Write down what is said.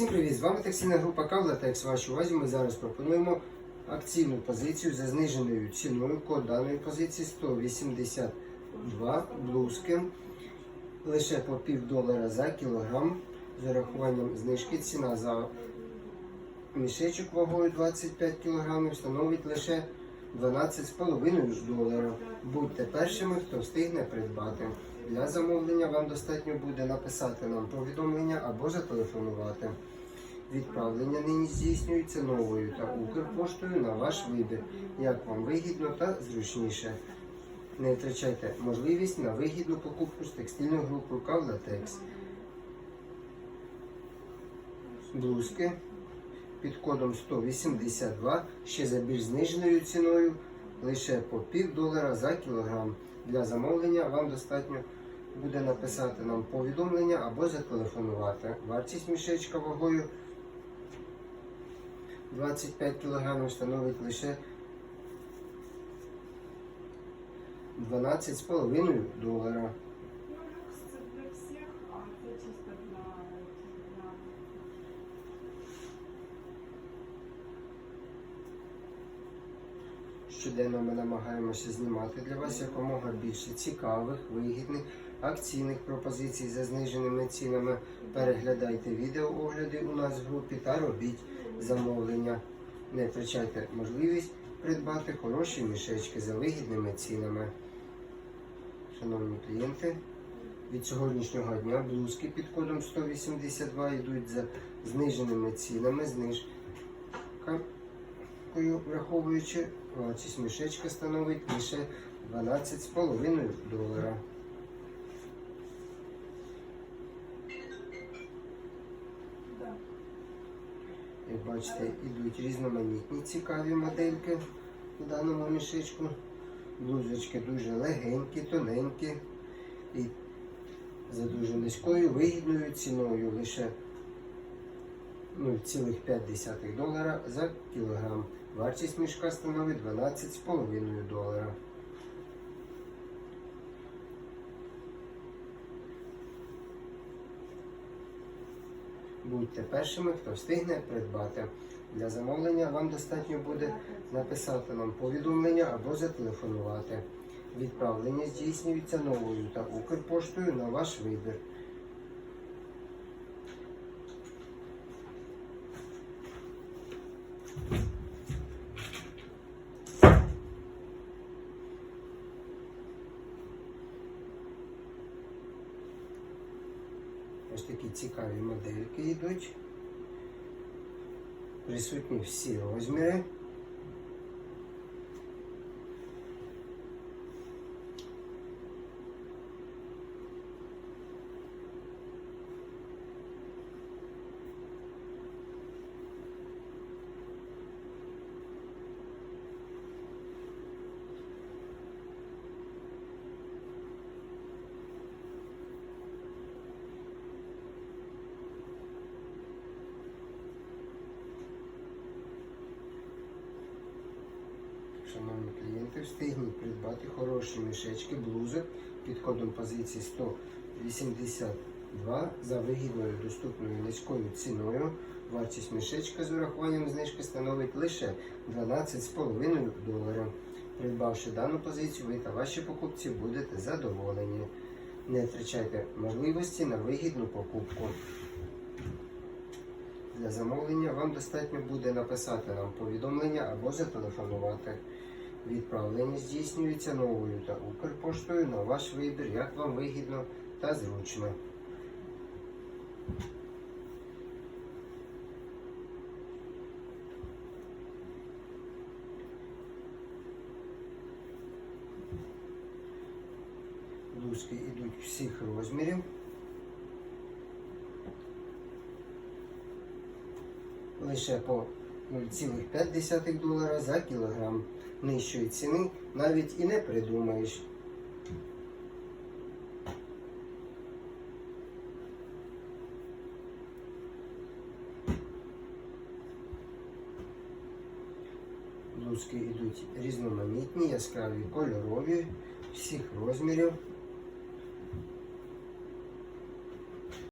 Всім привіт! З вами таксійна група Кавла та Кавлатекс. Вашій увазі ми зараз пропонуємо акційну позицію за зниженою ціною. Код даної позиції 182 блузки. Лише по пів долара за кілограм. З урахуванням знижки ціна за мішечок вагою 25 кг становить лише 12,5 долара. Будьте першими, хто встигне придбати. Для замовлення вам достатньо буде написати нам повідомлення або зателефонувати. Відправлення нині здійснюється новою та Укрпоштою на ваш вибір, як вам вигідно та зручніше. Не втрачайте можливість на вигідну покупку з текстильною групою Кавлатекс. Блузки під кодом 182 ще за більш зниженою ціною лише по пів долара за кілограм. Для замовлення вам достатньо буде написати нам повідомлення або зателефонувати. Вартість мішечка вагою 25 кг становить лише 12,5 долара. Це для всіх, а це чисто для, для Щоденно ми намагаємося знімати для вас якомога більше цікавих, вигідних, акційних пропозицій за зниженими цінами. Переглядайте відеоогляди у нас в групі та робіть замовлення. Не втрачайте можливість придбати хороші мішечки за вигідними цінами. Шановні клієнти, від сьогоднішнього дня блузки під кодом 182 йдуть за зниженими цінами. Знижка враховуючи вартість мішечка становить лише 12,5 долара. Як бачите, йдуть різноманітні цікаві модельки в даному мішечку. Блузочки дуже легенькі, тоненькі і за дуже низькою вигідною ціною лише 0,5 долара за кілограм. Вартість мішка становить 12,5 долара. Будьте першими, хто встигне придбати. Для замовлення вам достатньо буде написати нам повідомлення або зателефонувати. Відправлення здійснюється новою та Укрпоштою на ваш вибір. Ось такі цікаві модельки йдуть. Присутні всі розміри. Шановні клієнти, встигніть придбати хороші мішечки блузок під кодом позиції 182 за вигідною доступною низькою ціною. Вартість мішечка з урахуванням знижки становить лише 12,5 доларів. Придбавши дану позицію, ви та ваші покупці будете задоволені. Не втрачайте можливості на вигідну покупку. Для замовлення вам достатньо буде написати нам повідомлення або зателефонувати. Відправлення здійснюється новою та Укрпоштою на ваш вибір, як вам вигідно та зручно. Блузки йдуть всіх розмірів. Лише по 0,5 долара за кілограм. Нижчої ціни навіть і не придумаєш. Блузки йдуть різноманітні, яскраві, кольорові, всіх розмірів.